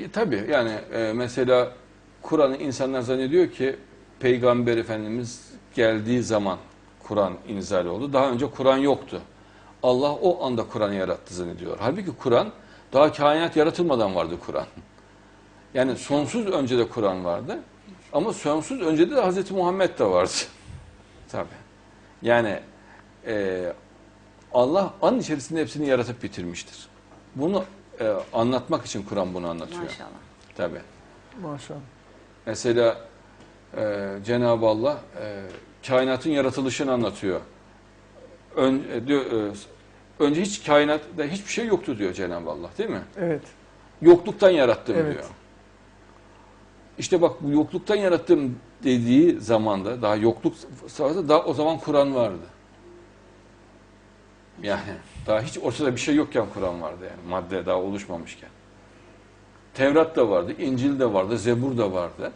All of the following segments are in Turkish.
E, tabii yani e, mesela Kur'an'ı insanlar zannediyor ki Peygamber Efendimiz geldiği zaman Kur'an inzal oldu. Daha önce Kur'an yoktu. Allah o anda Kur'an'ı yarattı zannediyor. Halbuki Kur'an daha kainat yaratılmadan vardı Kur'an. Yani sonsuz önce de Kur'an vardı. Ama sonsuz önce de Hz. Muhammed de vardı. Tabii. Yani e, Allah an içerisinde hepsini yaratıp bitirmiştir. Bunu e, anlatmak için Kur'an bunu anlatıyor. Maşallah. Tabii. Maşallah. Mesela e, Cenab-ı Allah e, kainatın yaratılışını anlatıyor. Ön, e, diyor, e, önce hiç kainatta hiçbir şey yoktu diyor Cenab-ı Allah değil mi? Evet. Yokluktan yarattım Evet. diyor. İşte bak bu yokluktan yarattım dediği zamanda daha yokluk sırasında daha o zaman Kur'an vardı. Yani daha hiç ortada bir şey yokken Kur'an vardı yani madde daha oluşmamışken. Tevrat da vardı, İncil de vardı, Zebur da vardı.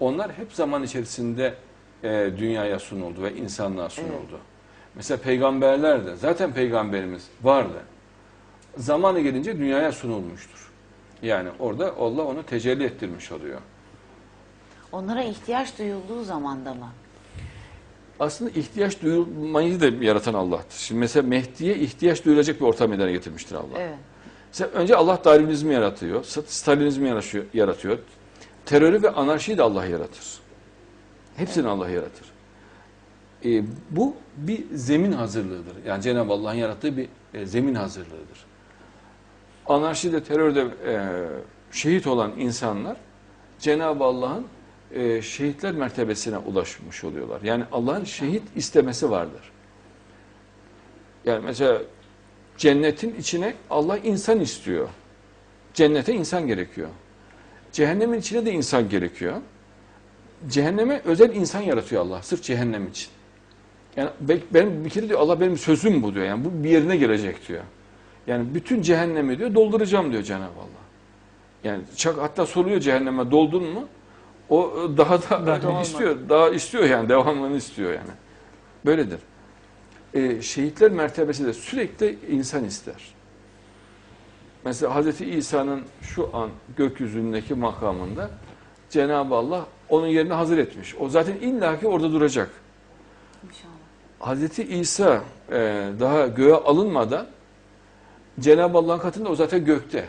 Onlar hep zaman içerisinde e, dünyaya sunuldu ve insanlığa sunuldu. Mesela peygamberler de zaten peygamberimiz vardı. Zamanı gelince dünyaya sunulmuştur. Yani orada Allah onu tecelli ettirmiş oluyor. Onlara ihtiyaç duyulduğu zamanda mı? Aslında ihtiyaç duyulmayı da yaratan Allah'tır. Şimdi mesela Mehdi'ye ihtiyaç duyulacak bir ortam meydana getirmiştir Allah. Evet. Mesela önce Allah Darwinizmi yaratıyor, Stalinizmi yaratıyor, yaratıyor. Terörü ve anarşiyi de Allah yaratır. Hepsini Allah yaratır. E, bu bir zemin hazırlığıdır. Yani Cenab-ı Allah'ın yarattığı bir e, zemin hazırlığıdır. Anarşide, terörde e, şehit olan insanlar Cenab-ı Allah'ın e, şehitler mertebesine ulaşmış oluyorlar. Yani Allah'ın şehit istemesi vardır. Yani mesela cennetin içine Allah insan istiyor. Cennete insan gerekiyor. Cehennemin içine de insan gerekiyor. Cehenneme özel insan yaratıyor Allah sırf cehennem için. Yani be- benim bir kere diyor Allah benim sözüm bu diyor. Yani bu bir yerine gelecek diyor. Yani bütün cehennemi diyor dolduracağım diyor Cenab-ı Allah. Yani hatta soruyor cehenneme doldun mu? O e, daha da Daha olmadı. istiyor. Daha istiyor yani devamını istiyor yani. Böyledir. Ee, şehitler mertebesi de sürekli insan ister. Mesela Hazreti İsa'nın şu an gökyüzündeki makamında Cenab-ı Allah onun yerini hazır etmiş. O zaten illaki orada duracak. İnşallah. Hazreti İsa e, daha göğe alınmadan Cenab-ı Allah'ın katında o zaten gökte.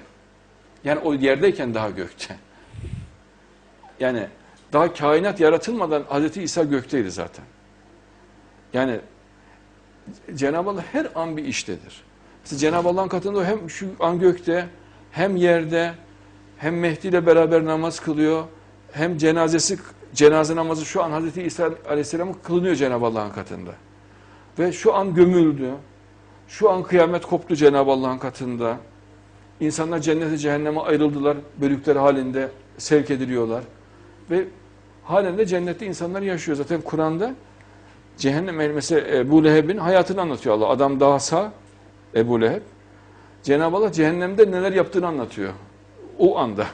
Yani o yerdeyken daha gökte. Yani daha kainat yaratılmadan Hazreti İsa gökteydi zaten. Yani Cenab-ı Allah her an bir iştedir. Mesela Cenab-ı Allah'ın katında hem şu an gökte, hem yerde, hem Mehdi ile beraber namaz kılıyor, hem cenazesi cenaze namazı şu an Hazreti İsa Aleyhisselam'ın kılınıyor Cenab-ı Allah'ın katında. Ve şu an gömüldü. Şu an kıyamet koptu Cenab-ı Allah'ın katında. İnsanlar cennete cehenneme ayrıldılar. Bölükler halinde sevk ediliyorlar. Ve halen de cennette insanlar yaşıyor. Zaten Kur'an'da cehennem mesela Ebu Leheb'in hayatını anlatıyor Allah. Adam daha sağ Ebu Leheb. Cenab-ı Allah cehennemde neler yaptığını anlatıyor. O anda.